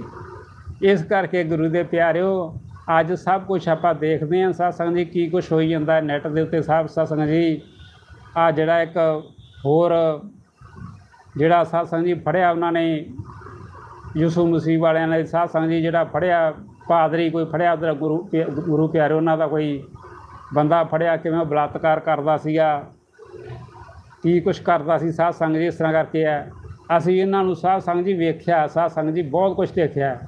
ਇਸ ਕਰਕੇ ਗੁਰੂ ਦੇ ਪਿਆਰਿਓ ਅੱਜ ਸਭ ਕੁਝ ਆਪਾਂ ਦੇਖਦੇ ਹਾਂ ਸਤਸੰਗ ਜੀ, ਕੀ ਕੁਝ ਹੋਈ ਜਾਂਦਾ ਨੈਟ ਦੇ ਉੱਤੇ ਸਾਹਿਬ ਸਤਸੰਗ ਜੀ। ਆ ਜਿਹੜਾ ਇੱਕ ਹੋਰ ਜਿਹੜਾ ਸਤਸੰਗ ਜੀ ਫੜਿਆ ਉਹਨਾਂ ਨੇ, ਯੂਸੂ ਮਸੀਹ ਵਾਲਿਆਂ ਨੇ ਸਾਧ ਜੀ ਜਿਹੜਾ ਫੜਿਆ, ਪਾਦਰੀ ਕੋਈ ਫੜਿਆ ਉਧਰ ਗੁਰੂ ਪਿ- ਗੁਰੂ ਪਿਆਰੇ ਉਹਨਾਂ ਦਾ ਕੋਈ ਬੰਦਾ ਫੜਿਆ ਕਿਵੇਂ ਬਲਾਤਕਾਰ ਕਰਦਾ ਸੀਗਾ, ਕੀ ਕੁਛ ਕਰਦਾ ਸੀ ਸਾਧ ਸੰਗਤ ਜੀ ਇਸ ਤਰ੍ਹਾਂ ਕਰਕੇ ਹੈ। ਅਸੀਂ ਇਹਨਾਂ ਨੂੰ ਸਾਧ ਸੰਗਤ ਜੀ ਵੇਖਿਆ ਸਾਧ ਸੰਗਤ ਜੀ ਬਹੁਤ ਕੁਝ ਦੇਖਿਆ।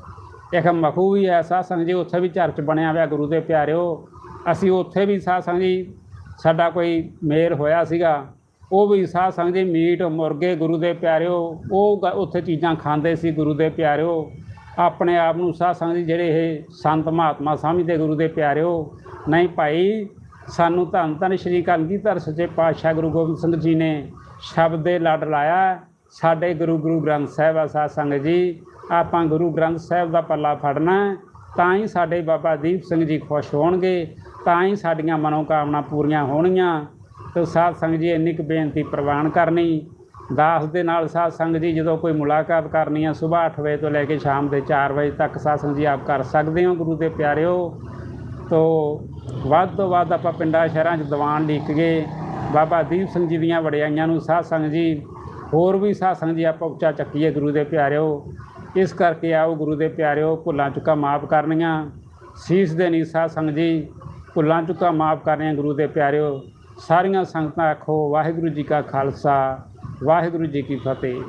ਇੱਕ ਮਖੂ ਵੀ ਹੈ ਸਾਧ ਜੀ ਉੱਥੇ ਵੀ ਚਰਚ ਬਣਿਆ ਹੋਇਆ ਗੁਰੂ ਦੇ ਪਿਆਰਿਓ। ਅਸੀਂ ਉੱਥੇ ਵੀ ਸਾਧ ਸੰਗਤ ਜੀ ਸਾਡਾ ਕੋਈ ਮੇਲ ਹੋਇਆ ਸੀਗਾ। ਉਹ ਵੀ ਸਾਧ ਸੰਗਤ ਜੀ ਮੀਟ, ਮੁਰਗੇ ਗੁਰੂ ਦੇ ਪਿਆਰਿਓ, ਉਹ ਗ- ਉੱਥੇ ਚੀਜ਼ਾਂ ਖਾਂਦੇ ਸੀ ਗੁਰੂ ਦੇ ਪਿਆਰਿਓ। ਆਪਣੇ ਆਪ ਨੂੰ ਸਾਧ ਸੰਗਤ ਜੀ ਜਿਹੜੇ ਇਹ ਸੰਤ ਮਹਾਤਮਾ ਸਮਝਦੇ ਗੁਰੂ ਦੇ ਪਿਆਰਿਓ, ਨਹੀਂ ਭਾਈ, ਸਾਨੂੰ ਧੰਨ ਧੰਨ ਸ਼੍ਰੀ ਕਲਗੀਧਰ ਸੱਚੇ ਪਾਤਸ਼ਾਹ ਗੁਰੂ ਗੋਬਿੰਦ ਸਿੰਘ ਜੀ ਨੇ ਸ਼ਬਦ ਦੇ ਲੜ ਲਾਇਆ। ਸਾਡੇ ਗੁਰੂ ਗੁਰੂ ਗ੍ਰੰਥ ਸਾਹਿਬ ਆ ਸਾਧ ਸੰਗਤ ਜੀ। ਆਪਾਂ ਗੁਰੂ ਗ੍ਰੰਥ ਸਾਹਿਬ ਦਾ ਪੱਲਾ ਫੜਨਾ ਤਾਂ ਹੀ ਸਾਡੇ ਬਾਬਾ ਦੀਪ ਸਿੰਘ ਜੀ ਖੁਸ਼ ਹੋਣਗੇ, ਤਾਂ ਹੀ ਸਾਡੀਆਂ ਮਨੋਕਾਮਨਾ ਪੂਰੀਆਂ ਹੋਣਗੀਆਂ। ਤੇ ਸਾਧ ਸੰਗਤ ਜੀ ਇੰਨੀ ਕੁ ਬੇਨਤੀ ਪ੍ਰਵਾਨ ਕਰਨੀ, ਦਾਸ ਦੇ ਨਾਲ ਸਾਧ ਸੰਗਤ ਜੀ ਜਦੋਂ ਕੋਈ ਮੁਲਾਕਾਤ ਕਰਨੀ ਆ ਸਵੇਰ 8 ਵਜੇ ਤੋਂ ਲੈ ਕੇ ਸ਼ਾਮ ਦੇ 4 ਵਜੇ ਤੱਕ ਸਾਧ ਸੰਗਤ ਜੀ ਆਪ ਕਰ ਸਕਦੇ ਹੋ, ਗੁਰੂ ਦੇ ਪਿਆਰਿਓ। ਤੋਂ ਵੱਧ ਤੋਂ ਵੱਧ ਆਪਾਂ ਪਿੰਡਾਂ ਸ਼ਹਿਰਾਂ 'ਚ ਦੀਵਾਨ ਲਿਖ ਗਏ ਬਾਬਾ ਦੀਪ ਸਿੰਘ ਜੀ ਦੀਆਂ ਵਡਿਆਈਆਂ ਨੂੰ ਸਾਧ ਸੰਗਤ ਜੀ, ਹੋਰ ਵੀ ਸਾਧ ਸੰਗਤ ਜੀ ਆਪਾਂ ਉੱਚਾ ਚੱਕੀਏ ਗੁਰੂ ਦੇ ਪਿਆਰਿਓ। ਇਸ ਕਰਕੇ ਆਓ ਗੁਰੂ ਦੇ ਪਿਆਰਿਓ, ਭੁੱਲਾਂ ਚੁੱਕਾ ਮਾਫ ਕਰਨੀਆਂ। ਸੀਸ ਦੇ ਸਾਧ ਸੰਗਤ ਜੀ, ਭੁੱਲਾਂ ਚੁੱਕਾ ਮਾਫ ਕਰਨੀਆਂ ਗੁਰੂ ਦੇ ਪਿਆਰਿਓ। ਸਾਰੀਆਂ ਸੰਗਤਾਂ ਆਖੋ, ਵਾਹਿਗੁਰੂ ਜੀ ਕਾ ਖਾਲਸਾ, ਵਾਹਿਗੁਰੂ ਜੀ ਕੀ ਫਤਿਹ।